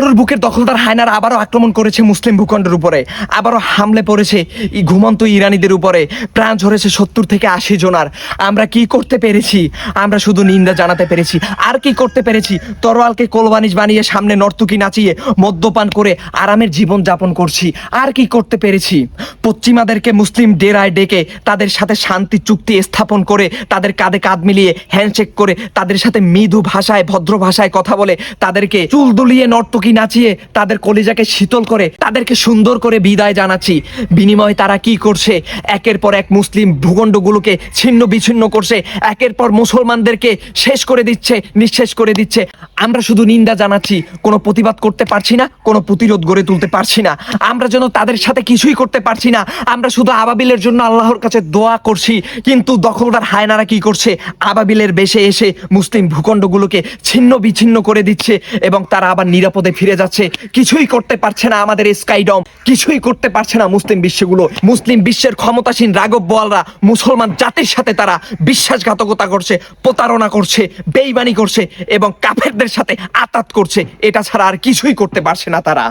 মরুর বুকের দখলদার হায়নার আবারও আক্রমণ করেছে মুসলিম ভূখণ্ডের উপরে। আবারও হামলে পড়েছে ঘুমন্ত ইরানিদের উপরে। প্রাণ ঝরেছে সত্তর থেকে আশি জনার। আমরা কি করতে পেরেছি? আমরা শুধু নিন্দা জানাতে পেরেছি। আর কি করতে পেরেছি? তরোয়ালকে কোলবানিজ বানিয়ে সামনে নর্তুকি নাচিয়ে মদ্যপান করে আরামের জীবন যাপন করছি। আর কি করতে পেরেছি? পশ্চিমাদেরকে মুসলিম ডেরায় ডেকে তাদের সাথে শান্তি চুক্তি স্থাপন করে, তাদের কাঁধে কাঁধ মিলিয়ে হ্যান্ডশেক করে, তাদের সাথে মৃদু ভাষায়, ভদ্র ভাষায় কথা বলে, তাদেরকে চুল দুলিয়ে নর্তকী নাচিয়ে তাদের কলিজাকে শীতল করে, তাদেরকে সুন্দর করে বিদায় জানাচ্ছি। বিনিময়ে তারা কি করছে? একের পর এক মুসলিম ভূখণ্ডগুলোকে ছিন্ন বিচ্ছিন্ন করছে, একের পর মুসলমানদেরকে শেষ করে দিচ্ছে, নিঃশেষ করে দিচ্ছে। আমরা শুধু নিন্দা জানাচ্ছি, কোনো প্রতিবাদ করতে পারছি না, কোনো প্রতিরোধ গড়ে তুলতে পারছি না। আমরা যেন তাদের সাথে কিছুই করতে পারছি না, আমরা শুধু আবাবিলের জন্য আল্লাহর কাছে দোয়া করছি, কিন্তু দখলদার হায়নারা কি করছে? আবাবিলের বেশে এসে মুসলিম ভূখণ্ডগুলোকে ছিন্ন বিচ্ছিন্ন করে দিচ্ছে এবং তারা আবার নিরাপদে ফিরে যাচ্ছে। কিছুই করতে পারছে না আমাদের স্কাইডম। কিছুই করতে পারছে না মুসলিম বিশ্বগুলো। মুসলিম বিশ্বের ক্ষমতাসীন রাগব বোয়ালরা মুসলমান জাতির সাথে তারা বিশ্বাসঘাতকতা করছে, প্রতারণা করছে, বেইমানি করছে এবং কাফেরদের সাথে আতাত করছে। এটা ছাড়া আর কিছুই করতে পারছে না তারা।